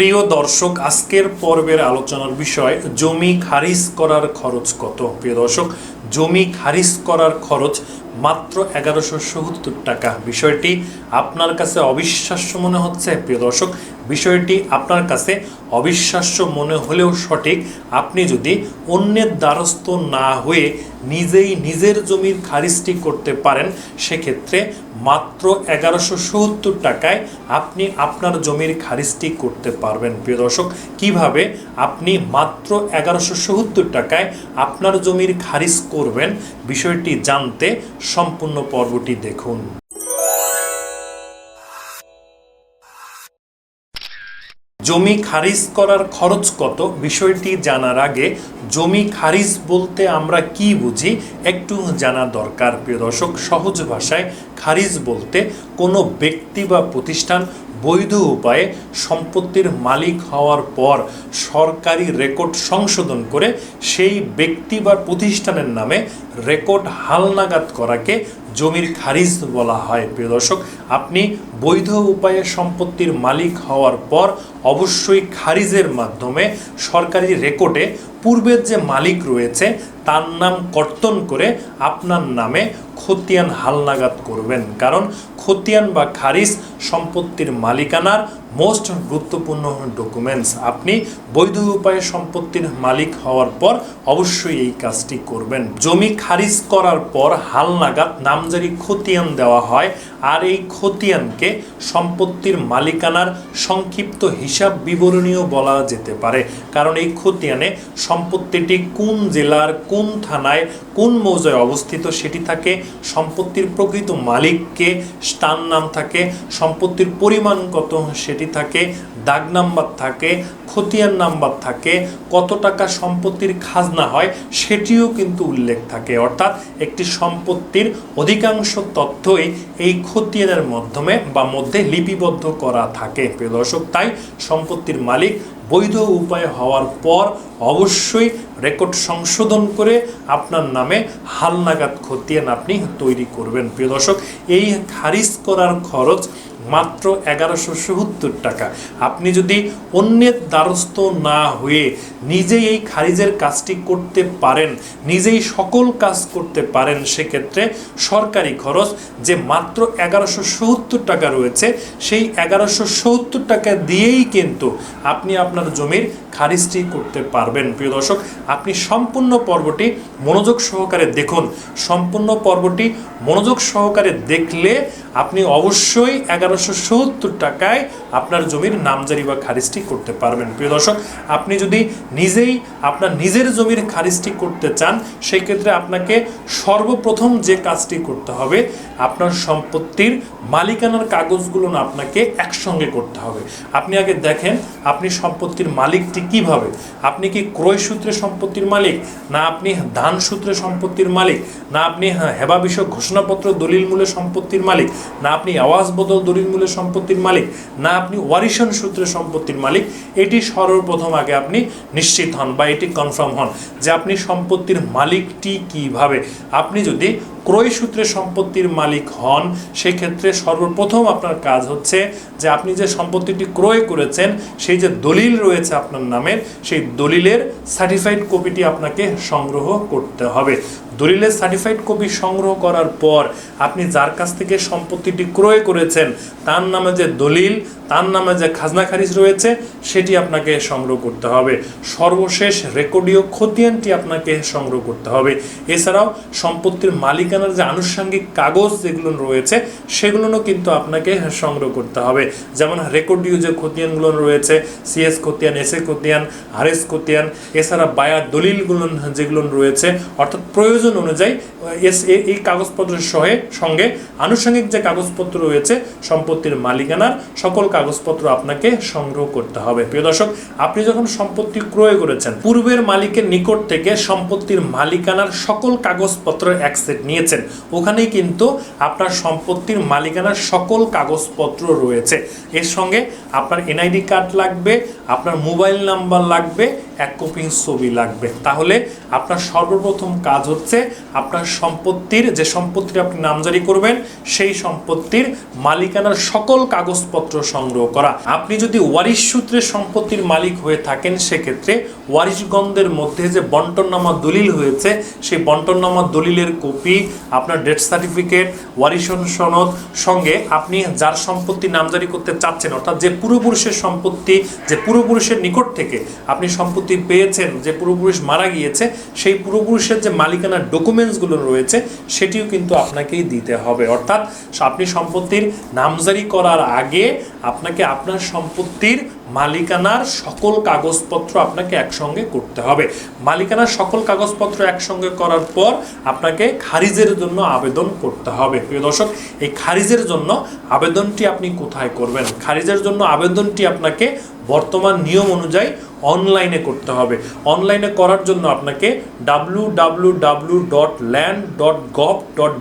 প্রিয় দর্শক, আজকের পর্বের আলোচনার বিষয়, জমি খারিজ করার খরচ কত? প্রিয় দর্শক, জমি খারিজ করার খরচ মাত্র এগারোশো সত্তর টাকা। বিষয়টি আপনার কাছে অবিশ্বাস্য মনে হচ্ছে? প্রিয় দর্শক বিষয়টি আপনার কাছে অবিশ্বাস্য মনে হলেও সঠিক। আপনি যদি অন্যের দ্বারস্থ না হয়ে নিজেই নিজের জমির খারিজটি করতে পারেন, সেক্ষেত্রে মাত্র এগারোশো সত্তর টাকায় আপনি আপনার জমির খারিজটি করতে পারবেন। প্রিয় দর্শক, কীভাবে আপনি মাত্র এগারোশো সত্তর টাকায় আপনার জমির খারিজ করবেন, বিষয়টি জানতে সম্পূর্ণ পর্বটি দেখুন। জমি খারিজ করার খরচ কত? বিষয়টি জানার আগে জমি খারিজ বলতে আমরা কি বুঝি? একটু জানা দরকার। প্রিয় দর্শক, সহজ ভাষায় খারিজ বলতে কোনো ব্যক্তি বা প্রতিষ্ঠান বৈধ উপায়ে সম্পত্তির মালিক হওয়ার পর সরকারি রেকর্ড সংশোধন করে সেই ব্যক্তি বা প্রতিষ্ঠানের নামে রেকর্ড হালনাগাদ করাকে জমির খারিজ বলা হয়। প্রিয় দর্শক, আপনি বৈধ উপায়ে সম্পত্তির মালিক হওয়ার পর অবশ্যই খারিজের মাধ্যমে সরকারি রেকর্ডে পূর্বের যে মালিক রয়েছে, তার নাম কর্তন করে আপনার নামে খতিয়ান হালনাগাদ করবেন। কারণ খতিয়ান বা খারিজ সম্পত্তির মালিকানার মোস্ট গুরুত্বপূর্ণ ডকুমেন্টস আপনি বৈধ উপায়ে সম্পত্তির মালিক হওয়ার পর অবশ্যই এই কাজটি করবেন। জমি খারিজ করার পর হালনাগাদ নামজারি খতিয়ান দেওয়া হয়। আর এই খতিয়ানকে সম্পত্তির মালিকানার সংক্ষিপ্ত হিসাব বিবরণীয় বলা যেতে পারে। কারণ এই খতিয়ানে সম্পত্তিটি কোন জেলার, কোন থানায়, কোন মৌজায় অবস্থিত সেটি থাকে, সম্পত্তির প্রকৃত মালিককে স্থান নাম থাকে, সম্পত্তির পরিমাণ কত সেটি থাকে দাগ নাম্বার থাকে, খতিয়ান নাম্বার থাকে, কত টাকা সম্পত্তির খাজনা হয় সেটিও কিন্তু উল্লেখ থাকে। অর্থাৎ একটি সম্পত্তির অধিকাংশ তথ্যই এই খতিয়ানের মাধ্যমে বা মধ্যে লিপিবদ্ধ করা থাকে। প্রিয় তাই সম্পত্তির মালিক বৈধ উপায় হওয়ার পর অবশ্যই রেকর্ড সংশোধন করে আপনার নামে হালনাগাদ খতিয়ান আপনি তৈরি করবেন। প্রিয় দর্শক, এই খারিজ করার খরচ মাত্র এগারোশো সত্তর টাকা। আপনি যদি অন্যের দ্বারস্থ না হয়ে নিজেই এই খারিজের কাজটি করতে পারেন, নিজেই সকল কাজ করতে পারেন, সেক্ষেত্রে সরকারি খরচ যে মাত্র এগারোশো সত্তর টাকা রয়েছে, সেই এগারোশো সত্তর টাকা দিয়েই কিন্তু আপনি আপনার জমির খারিজটি করতে পারবেন। প্রিয় দর্শক, আপনি সম্পূর্ণ পর্বটি মনোযোগ সহকারে দেখুন। সম্পূর্ণ পর্বটি মনোযোগ সহকারে দেখলে আপনি অবশ্যই এগারোশো সত্তর টাকায় আপনার জমির নামজারি বা খারিজটি করতে পারবেন। প্রিয় দর্শক, আপনি যদি নিজেই আপনার নিজের জমির খারিজটি করতে চান সেই ক্ষেত্রে আপনাকে সর্বপ্রথম যে কাজটি করতে হবে, আপনার সম্পত্তির মালিকানার কাগজগুলো আপনাকে একসঙ্গে করতে হবে। আপনি আগে দেখেন, আপনি সম্পত্তির মালিকটি কীভাবে? আপনি কি ক্রয় সূত্রে সম্পত্তির মালিক? না আপনি দান সূত্রে সম্পত্তির মালিক? না আপনি হেবা বিষয় ঘোষণাপত্র দলিল মূলে সম্পত্তির মালিক? না আপনি আওয়াজ বদল দলিল মূলে সম্পত্তির মালিক? না আপনি ওয়ারিশন সূত্রে সম্পত্তির মালিক? এটি সর্বপ্রথম আগে আপনি নিশ্চিত হন বা এটি কনফার্ম হন যে আপনি সম্পত্তির মালিকটি কীভাবে? আপনি যদি ক্রয় সূত্রে সম্পত্তির মালিক হন, সেক্ষেত্রে সর্বপ্রথম আপনার কাজ হচ্ছে যে আপনি যে সম্পত্তিটি ক্রয় করেছেন, সেই যে দলিল রয়েছে আপনার নামের সেই দলিলের সার্টিফাইড কপিটি আপনাকে সংগ্রহ করতে হবে। দলিলের সার্টিফাইড কপি সংগ্রহ করার পর আপনি যার কাছ থেকে সম্পত্তিটি ক্রয় করেছেন, তার নামে যে দলিল, তার নামে যে খাজনা খারিজ রয়েছে, সেটি আপনাকে সংগ্রহ করতে হবে। সর্বশেষ রেকর্ডীয় খতিয়ানটি আপনাকে সংগ্রহ করতে হবে। এছাড়াও সম্পত্তির মালিকানার যে আনুষঙ্গিক কাগজ যেগুলো রয়েছে সেগুলোও কিন্তু আপনাকে সংগ্রহ করতে হবে। যেমন রেকর্ডীয় যে খতিয়ানগুলো রয়েছে সিএস খতিয়ান এস এ খতিয়ান এস খতিয়ান, এছাড়া বায়া দলিলগুলো যেগুলো রয়েছে, অর্থাৎ প্রয়োজন অনুযায়ী এস এই কাগজপত্রের সহে, সঙ্গে আনুষঙ্গিক যে কাগজপত্র রয়েছে, সম্পত্তির মালিকানার সকল কাগজপত্র আপনাকে সংগ্রহ করতে হবে। প্রিয় দর্শক, আপনি যখন সম্পত্তি ক্রয় করেছেন, পূর্বের মালিকের নিকট থেকে সম্পত্তির মালিকানার সকল কাগজপত্র এক সেট নিয়ে দিয়েছেন। ওখানেই কিন্তু আপনার সম্পত্তির মালিকানার সকল কাগজপত্র রয়েছে। এর সঙ্গে আপনার এনআইডি কার্ড লাগবে, আপনার মোবাইল নাম্বার লাগবে, এক কপি ছবি লাগবে। তাহলে আপনার সর্বপ্রথম কাজ হচ্ছে আপনার সম্পত্তির, যে সম্পত্তির আপনি নামজারি করবেন, সেই সম্পত্তির মালিকানার সকল কাগজপত্র সংগ্রহ করা। আপনি যদি ওয়ারিশ সূত্রে সম্পত্তির মালিক হয়ে থাকেন, সেক্ষেত্রে ওয়ারিশগন্ধের মধ্যে যে বন্টননামা দলিল হয়েছে, সেই বন্টননামা দলিলের কপি আপনার ডেথ সার্টিফিকেট ওয়ারিশন সনদ, সঙ্গে আপনি যার সম্পত্তি নামজারি করতে চাচ্ছেন, অর্থাৎ যে পূর্বপুরুষের সম্পত্তি, যে পূর্বপুরুষের নিকট থেকে আপনি সম্পত্তি পেয়েছেন, যে পূর্বপুরুষ মারা গিয়েছে, সেই পূর্বপুরুষের যে মালিকানার ডকুমেন্টসগুলো রয়েছে, সেটিও কিন্তু আপনাকেই দিতে হবে। অর্থাৎ আপনি সম্পত্তির নামজারি করার আগে আপনাকে আপনার সম্পত্তির মালিকানার সকল কাগজপত্র আপনাকে একসঙ্গে করতে হবে। মালিকানার সকল কাগজপত্র একসঙ্গে করার পর আপনাকে খারিজের জন্য আবেদন করতে হবে। প্রিয় দর্শক, এই খারিজের জন্য আবেদনটি আপনি কোথায় করবেন? খারিজের জন্য আবেদনটি আপনাকে বর্তমান নিয়ম অনুযায়ী অনলাইনে করতে হবে। অনলাইনে করার জন্য আপনাকে W dot land dot gov dot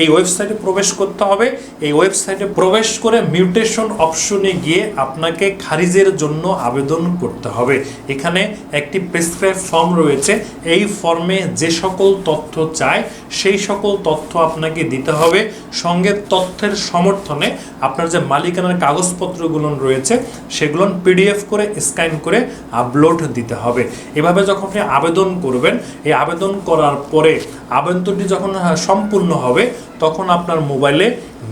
এই ওয়েবসাইটে প্রবেশ করতে হবে। এই ওয়েবসাইটে প্রবেশ করে মিউটেশন অপশনে গিয়ে আপনাকে খারিজের জন্য আবেদন করতে হবে। এখানে একটি প্রেসক্রাইব ফর্ম রয়েছে। এই ফর্মে যে সকল তথ্য চায়, সেই সকল তথ্য আপনাকে দিতে হবে। সঙ্গে তথ্যের সমর্থনে আপনার যে মালিকানার কাগজপত্রগুলো রয়েছে, সেগুলো পিডিএফ করে স্ক্যান করে আপলোড দিতে হবে। এভাবে যখন আপনি আবেদন করবেন, এই আবেদন করার পরে আবেদনটি যখন সম্পূর্ণ হবে, তখন আপনার মোবাইলে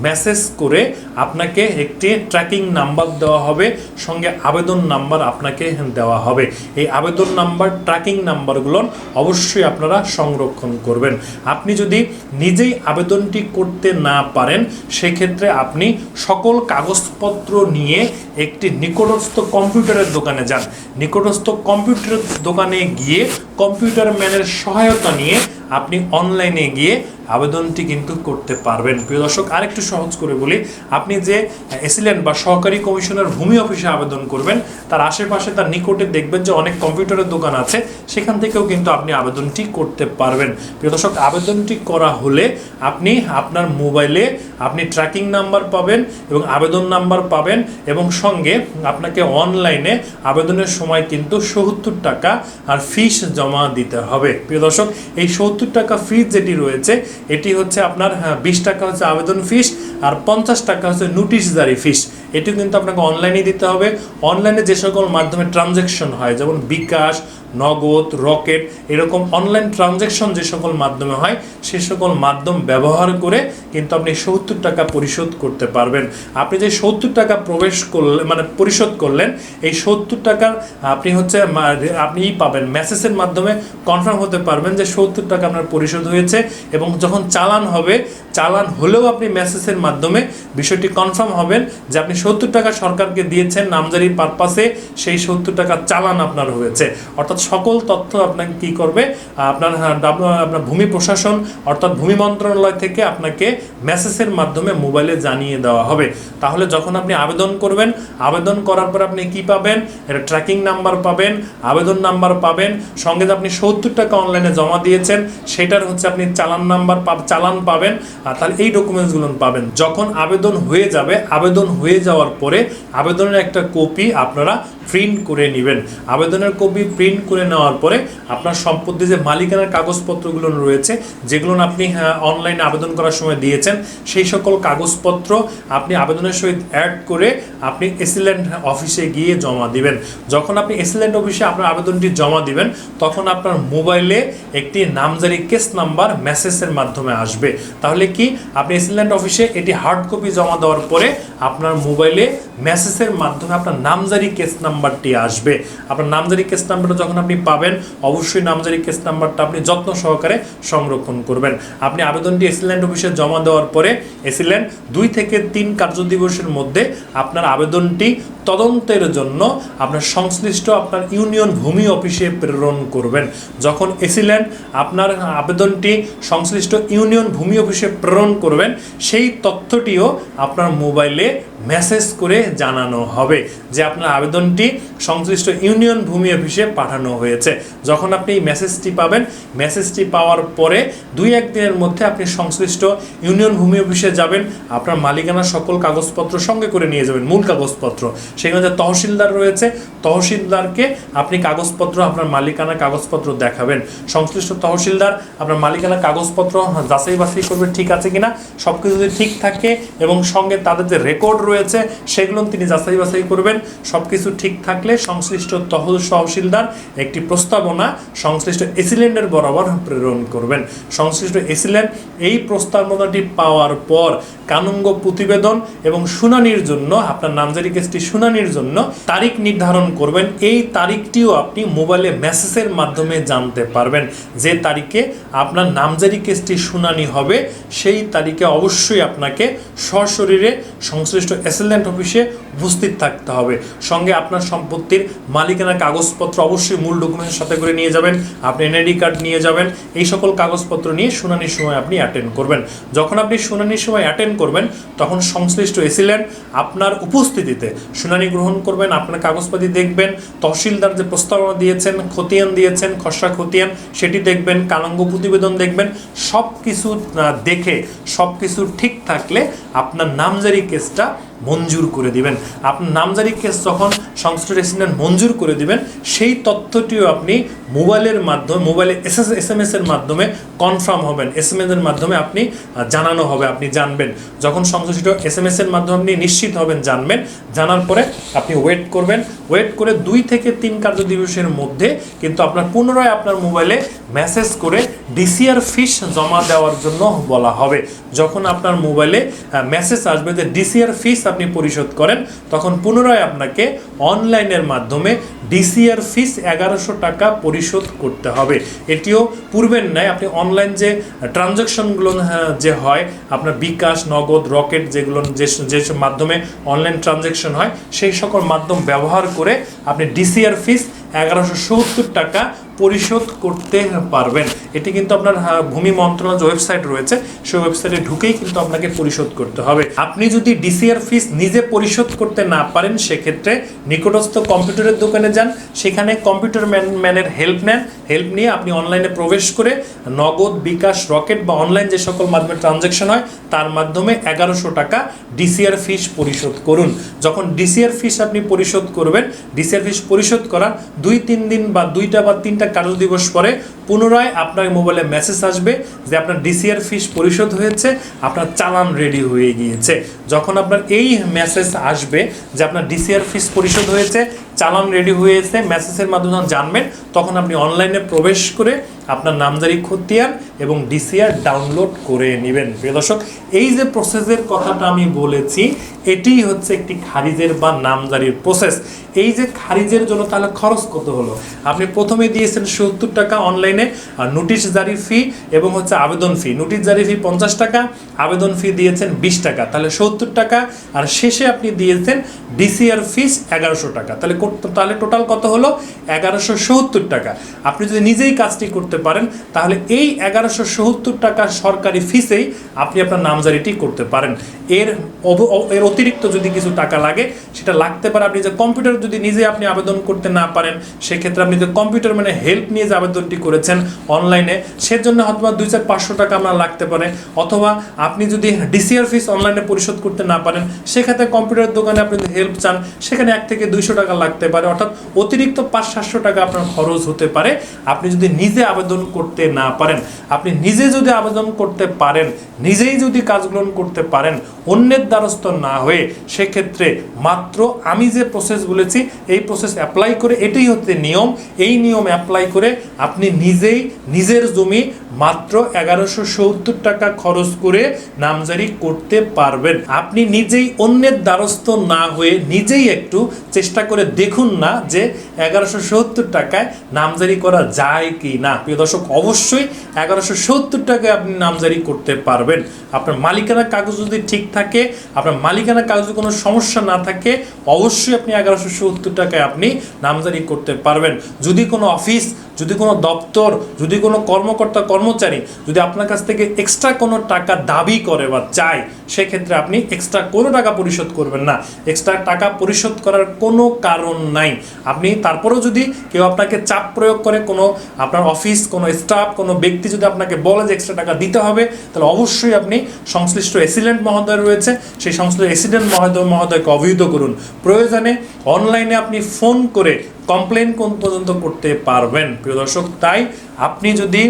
মেসেজ করে আপনাকে একটি ট্র্যাকিং নাম্বার দেওয়া হবে, সঙ্গে আবেদন নাম্বার আপনাকে দেওয়া হবে। এই আবেদন নাম্বার ট্র্যাকিং নাম্বারগুলো অবশ্যই আপনারা সংরক্ষণ করবেন। আপনি যদি নিজেই আবেদনটি করতে না পারেন, সেক্ষেত্রে আপনি সকল কাগজপত্র নিয়ে একটি নিকটস্থ কম্পিউটারের দোকানে যান। নিকটস্থ কম্পিউটারের দোকানে গিয়ে কম্পিউটার ম্যানের সহায়তা নিয়ে আপনি অনলাইনে গিয়ে আবেদনটি কিন্তু করতে পারবেন। প্রিয় দর্শক, আরেকটু সহজ করে বলি। আপনি যে এসিলেন্ট বা সহকারী কমিশনার ভূমি অফিসে আবেদন করবেন, তার আশেপাশে তার নিকটে দেখবেন যে অনেক কম্পিউটারের দোকান আছে, সেখান থেকেও কিন্তু আপনি আবেদনটি করতে পারবেন। প্রিয় দর্শক, আবেদনটি করা হলে আপনি আপনার মোবাইলে আপনি ট্র্যাকিং নাম্বার পাবেন এবং আবেদন নাম্বার পাবেন এবং সঙ্গে আপনাকে অনলাইনে আবেদনের সময় কিন্তু সত্তর টাকা আর ফিস জমা দিতে হবে। প্রিয় দর্শক, এই সত্তর টাকা ফিস যেটি রয়েছে, এটি হচ্ছে আপনার বিশ টাকা হচ্ছে আবেদন ফিস আর পঞ্চাশ টাকা হচ্ছে নোটিশ জারি ফিস এটি কিন্তু আপনাকে অনলাইনে দিতে হবে। অনলাইনে যে সকল মাধ্যমে ট্রানজ্যাকশন হয়, যেমন বিকাশ নগদ, রকেট, এরকম অনলাইন ট্রানজ্যাকশন যে সকল মাধ্যমে হয়, সে সকল মাধ্যম ব্যবহার করে কিন্তু আপনি সত্তর টাকা পরিশোধ করতে পারবেন। আপনি যে সত্তর টাকা প্রবেশ করলেন মানে পরিশোধ করলেন, এই সত্তর টাকার আপনি হচ্ছে আপনি পাবেন। মেসেজের মাধ্যমে কনফার্ম হতে পারবেন যে সত্তর টাকা আপনার পরিশোধ হয়েছে এবং যখন চালান হবে, চালান হলেও আপনি মেসেজের মাধ্যমে বিষয়টি কনফার্ম হবেন যে আপনি সত্তর টাকা সরকারকে দিয়েছেন, নামজারির পারপাসে সেই সত্তর টাকা চালান আপনার হয়েছে। অর্থাৎ সকল তথ্য আপনাকে কি করবে? আপনার হ্যাঁ, আপনার ভূমি প্রশাসন অর্থাৎ ভূমি মন্ত্রণালয় থেকে আপনাকে মেসেজের মাধ্যমে মোবাইলে জানিয়ে দেওয়া হবে। তাহলে যখন আপনি আবেদন করবেন আবেদন করার পর আপনি কি পাবেন? এটা ট্র্যাকিং নাম্বার পাবেন আবেদন নাম্বার পাবেন সঙ্গে আপনি সত্তর টাকা অনলাইনে জমা দিয়েছেন সেটার হচ্ছে আপনি চালান নাম্বার চালান পাবেন আর তাহলে এই ডকুমেন্টসগুলো পাবেন। যখন আবেদন হয়ে যাবে আবেদন হয়ে যাওয়ার পরে আবেদনের একটা কপি আপনারা প্রিন্ট করে নেবেন। আবেদনের কপি প্রিন্ট করে নেওয়ার পরে আপনার সম্পত্তি যে মালিকানার কাগজপত্রগুলো রয়েছে, যেগুলো আপনি অনলাইনে আবেদন করার সময় দিয়েছেন, সেই সকল কাগজপত্র আপনি আবেদনের সহিত অ্যাড করে আপনি এসিল্যান্ড অফিসে গিয়ে জমা দিবেন। যখন আপনি এসিল্যান্ড অফিসে আপনার আবেদনটি জমা দিবেন, তখন আপনার মোবাইলে একটি নামজারি কেস নাম্বার মেসেজের মাধ্যমে আসবে। তাহলে কি? আপনি এসিল্যান্ড অফিসে এটি হার্ড কপি জমা দেওয়ার পরে আপনার মোবাইলে মেসেজের মাধ্যমে আপনার নামজারি কেস নাম্বারটি আসবে। আপনার নামজারি কেস নাম্বারটা যখন আপনি পাবেন। অবশ্যই নামজারি কেস নাম্বারটা আপনি যত্ন সহকারে সংরক্ষণ করবেন। আপনি আবেদনটি এসিল্যান্ড অফিসে জমা দেওয়ার পরে এসিল্যান্ড দুই থেকে তিন কার্যদিবসের মধ্যে আপনার আবেদনটি তদন্তের জন্য আপনার সংশ্লিষ্ট আপনার ইউনিয়ন ভূমি অফিসে প্রেরণ করবেন। যখন এসিল্যান্ড আপনার আবেদনটি সংশ্লিষ্ট ইউনিয়ন ভূমি অফিসে প্রেরণ করবেন, সেই তথ্যটিও আপনার মোবাইলে মেসেজ করে জানানো হবে যে আপনার আবেদনটি সংশ্লিষ্ট ইউনিয়ন ভূমি অফিসে পাঠানো হয়েছে। যখন আপনি এই মেসেজটি পাবেন, মেসেজটি পাওয়ার পরে দুই, এক দিনের মধ্যে আপনি সংশ্লিষ্ট ইউনিয়ন ভূমি অফিসে যাবেন, আপনার মালিকানার সকল কাগজপত্র সঙ্গে করে নিয়ে যাবেন, মূল কাগজপত্র। সেখানে যে তহসিলদার রয়েছে, তহসিলদারকে আপনি কাগজপত্র, আপনার মালিকানার কাগজপত্র দেখাবেন। সংশ্লিষ্ট তহসিলদার আপনার মালিকানার কাগজপত্র যাচাই বাছাই করবে ঠিক আছে কিনা সব কিছু যদি ঠিক থাকে এবং সঙ্গে তাদের যে রেকর্ড রয়েছে, সেগুলো তিনি যাচাই বাছাই করবেন। সব কিছু ঠিক থাকলে সংশ্লিষ্ট তহল তহসিলদার একটি প্রস্তাবনা সংশ্লিষ্ট এসিলেন্ডের বরাবর প্রেরণ করবেন। সংশ্লিষ্ট এসিলেন্ড এই প্রস্তাবনাটি পাওয়ার পর কানুঙ্গ প্রতিবেদন এবং শুনানির জন্য, আপনার নামজারি কেসটি শুনানির জন্য তারিখ নির্ধারণ করবেন। এই তারিখটিও আপনি মোবাইলে মেসেজের মাধ্যমে জানতে পারবেন। যে তারিখে আপনার নামজারি কেসটি শুনানি হবে, সেই তারিখে অবশ্যই আপনাকে সশরীরে সংশ্লিষ্ট অ্যাসিলেন্ট অফিসে উপস্থিত থাকতে হবে। সঙ্গে আপনার সম্পত্তির মালিকানা কাগজপত্র অবশ্যই মূল ডকুমেন্টের সাথে করে নিয়ে যাবেন। আপনি এনআইডি কার্ড নিয়ে যাবেন। এই সকল কাগজপত্র নিয়ে শুনানির সময় আপনি অ্যাটেন্ড করবেন। যখন আপনি শুনানির সময় অ্যাটেন্ড করবেন, তখন সংশ্লিষ্ট এসিলেন্ট আপনার উপস্থিতিতে শুনানি গ্রহণ করবেন, আপনার কাগজপাতি দেখবেন, তহসিলদার যে প্রস্তাবনা দিয়েছেন, খতিয়ান দিয়েছেন, খসড়া খতিয়ান, সেটি দেখবেন, কালাঙ্গ প্রতিবেদন দেখবেন সব কিছু দেখে সব কিছু ঠিক থাকলে আপনার নামজারি কেসটা মঞ্জুর করে দিবেন। আপনার নামজারি কেস যখন সংশ্লিষ্ট রেসিডেন্ট মঞ্জুর করে দিবেন, সেই তথ্যটিও আপনি মোবাইলের মাধ্যমে, মোবাইলে এস এস এম এস এর মাধ্যমে কনফার্ম হবেন। এস এম এস এর মাধ্যমে আপনি জানানো হবে, আপনি জানবেন। যখন সংশ্লিষ্ট এস এম এস এর মাধ্যমে আপনি নিশ্চিত হবেন, জানবেন, জানার পরে আপনি ওয়েট করবেন। ওয়েট করে দুই থেকে তিন কার্য দিবসের মধ্যে কিন্তু আপনার পুনরায় আপনার মোবাইলে মেসেজ করে ডিসিআর ফিস জমা দেওয়ার জন্য বলা হবে। যখন আপনার মোবাইলে মেসেজ আসবে যে ডিসিআর ফিস আপনি পরিশোধ করেন, তখন পুনরায় আপনাকে অনলাইনের মাধ্যমে ডিসিআর ফিস এগারোশো টাকা পরিশোধ করতে হবে। এটিও পূর্বের ন্যায়, আপনি অনলাইন যে ট্রানজাকশনগুলো যে হয়, আপনার বিকাশ, নগদ, রকেট যেগুলো, যে মাধ্যমে অনলাইন ট্রানজাকশন হয়, সেই সকল মাধ্যম ব্যবহার করে আপনি ডিসিআর ফিস এগারোশো সত্তর টাকা পরিশোধ করতে পারবেন। এটি কিন্তু আপনার ভূমি মন্ত্রণালয় ওয়েবসাইট রয়েছে, সেই ওয়েবসাইটে ঢুকেই কিন্তু আপনাকে পরিশোধ করতে হবে। আপনি যদি ডিসিআর ফিস নিজে পরিশোধ করতে না পারেন, সেক্ষেত্রে নিকটস্থ কম্পিউটারের দোকানে যান। সেখানে কম্পিউটার ম্যান, ম্যানের হেল্প নেন। হেল্প নিয়ে আপনি অনলাইনে প্রবেশ করে নগদ, বিকাশ, রকেট বা অনলাইন যে সকল মাধ্যমে ট্রানজ্যাকশন হয়, তার মাধ্যমে এগারোশো টাকা ডিসিআর ফিস পরিশোধ করুন। যখন ডিসিআর ফিস আপনি পরিশোধ করবেন, ডিসিআর ফিস পরিশোধ করার দুই, তিন দিন বা দুইটা বা তিনটা কার্য দিবস পরে পুনরায় আপনার মোবাইলে মেসেজ আসবে যে আপনার ডিসিআর ফিস পরিশোধ হয়েছে, আপনার চালান রেডি হয়ে গিয়েছে। যখন আপনার এই মেসেজ আসবে যে আপনার ডিসিআর ফিস পরিশোধ হয়েছে চালান রেডি হয়েছে মেসেজের মাধ্যমে যখন জানবেন, তখন আপনি অনলাইনে প্রবেশ করে আপনার নামজারি খতিয়ান এবং ডিসিআর ডাউনলোড করে নেবেন। প্রিয় দর্শক, এই যে প্রসেসের কথাটা আমি বলেছি এটিই হচ্ছে একটি খারিজের বা নামজারির প্রসেস এই যে খারিজের জন্য তাহলে খরচ কত হলো? আপনি প্রথমে দিয়েছেন সত্তর টাকা অনলাইনে আর নোটিশ জারি ফি এবং হচ্ছে আবেদন ফি নোটিশ জারি ফি পঞ্চাশ টাকা, আবেদন ফি দিয়েছেন বিশ টাকা। তাহলে সত্তর টাকা, আর শেষে আপনি দিয়েছেন ডিসিআর ফিস এগারোশো টাকা। তাহলে তাহলে টোটাল কত হলো? এগারোশো সত্তর টাকা। আপনি যদি নিজেই কাজটি করতে পারেন, তাহলে এই এগারোশো সত্তর টাকা সরকারি ফিসেই আপনি আপনার নামজারিটি করতে পারেন। এর এর অতিরিক্ত যদি কিছু টাকা লাগে, সেটা লাগতে পারে আপনি যে কম্পিউটার যদি নিজে আপনি আবেদন করতে না পারেন, সেক্ষেত্রে আপনি যে কম্পিউটার মানে হেল্প নিয়ে যে আবেদনটি করেছেন অনলাইনে সেজন্য হয়তো দুই চার পাঁচশো টাকা আপনার লাগতে পারে। অথবা আপনি যদি ডিসিআর ফিস অনলাইনে পরিশোধ করতে না পারেন, সেক্ষেত্রে কম্পিউটার দোকানে আপনি যদি হেল্প চান, সেখানে এক থেকে দুইশো টাকা লাগতে পারে, অর্থাৎ অতিরিক্ত পাঁচ সাতশো টাকা আপনার খরচ হতে পারে। আপনি যদি নিজে আবেদন করতে না পারেন, আপনি নিজে যদি আবেদন করতে পারেন, নিজেই যদি কাজগুলো করতে পারেন, অন্যের দ্বারস্থ না হয়ে, সেক্ষেত্রে মাত্র আমি যে প্রসেস বলেছি, এই প্রসেস অ্যাপ্লাই করে, এটাই হচ্ছে নিয়ম। এই নিয়ম অ্যাপ্লাই করে আপনি নিজেই নিজের জমি মাত্র এগারোশো সত্তর টাকা খরচ করে নামজারি করতে পারবেন। আপনি নিজেই অন্যের দ্বারস্থ না হয়ে নিজেই একটু চেষ্টা করে দেখুন না যে এগারোশো সত্তর টাকায় নামজারি করা যায় কি না। প্রিয় দর্শক, অবশ্যই এগারোশো সত্তর টাকায় আপনি নামজারি করতে পারবেন। আপনার মালিকানা কাগজ যদি ঠিক থাকে, আপনার মালিকানা কাগজে কোনো সমস্যা না থাকে, অবশ্যই আপনি এগারোশো সত্তর টাকায় আপনি নামজারি করতে পারবেন। যদি কোনো অফিস, যদি কোনো দপ্তর, যদি কোনো কর্মকর্তা, কর্মচারী যদি আপনার কাছ থেকে এক্সট্রা কোনো টাকা দাবি করে বা চায় সেক্ষেত্রে আপনি এক্সট্রা কোনো টাকা পরিশোধ করবেন না। এক্সট্রা টাকা পরিশোধ করার কোনো কারণ নাই। আপনি তারপরেও যদি কেউ আপনাকে চাপ প্রয়োগ করে, কোনো আপনার অফিস কোনো স্টাফ কোনো ব্যক্তি যদি আপনাকে বলে যে এক্সট্রা টাকা দিতে হবে, তাহলে অবশ্যই আপনি সংশ্লিষ্ট এসিডেন্ট মহোদয় রয়েছে, সেই সংশ্লিষ্ট এসিডেন্ট মহোদয় মহোদয়কে অবহিত করুন। প্রয়োজনে অনলাইনে আপনি ফোন করে কমপ্লেন কোন পর্যন্ত করতে পারবেন। প্রিয় দর্শক, তাই আপনি যদি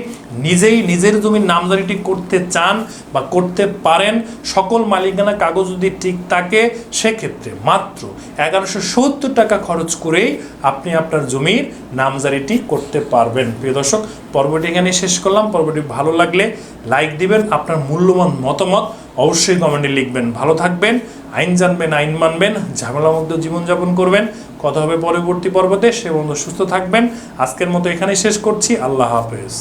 নিজেই নিজের জমির নামজারিটি করতে চান বা করতে পারেন, সকল মালিকানা কাগজ যদি ঠিক থাকে, সেক্ষেত্রে মাত্র এগারোশো সত্তর টাকা খরচ করেই আপনি আপনার জমির নামজারিটি করতে পারবেন। প্রিয় দর্শক, পর্বটি এখানে শেষ করলাম। পর্বটি ভালো লাগলে লাইক দিবেন, আপনার মূল্যবান মতামত অবশ্যই কমেন্টে লিখবেন। ভালো থাকবেন আইন জানবেন, আইন মানবেন ঝামেলামুক্ত জীবনযাপন করবেন। কথা হবে পরবর্তী পর্বতে। সে বন্ধু সুস্থ থাকবেন। আজকের মতো এখানেই শেষ করছি। আল্লাহ হাফেজ।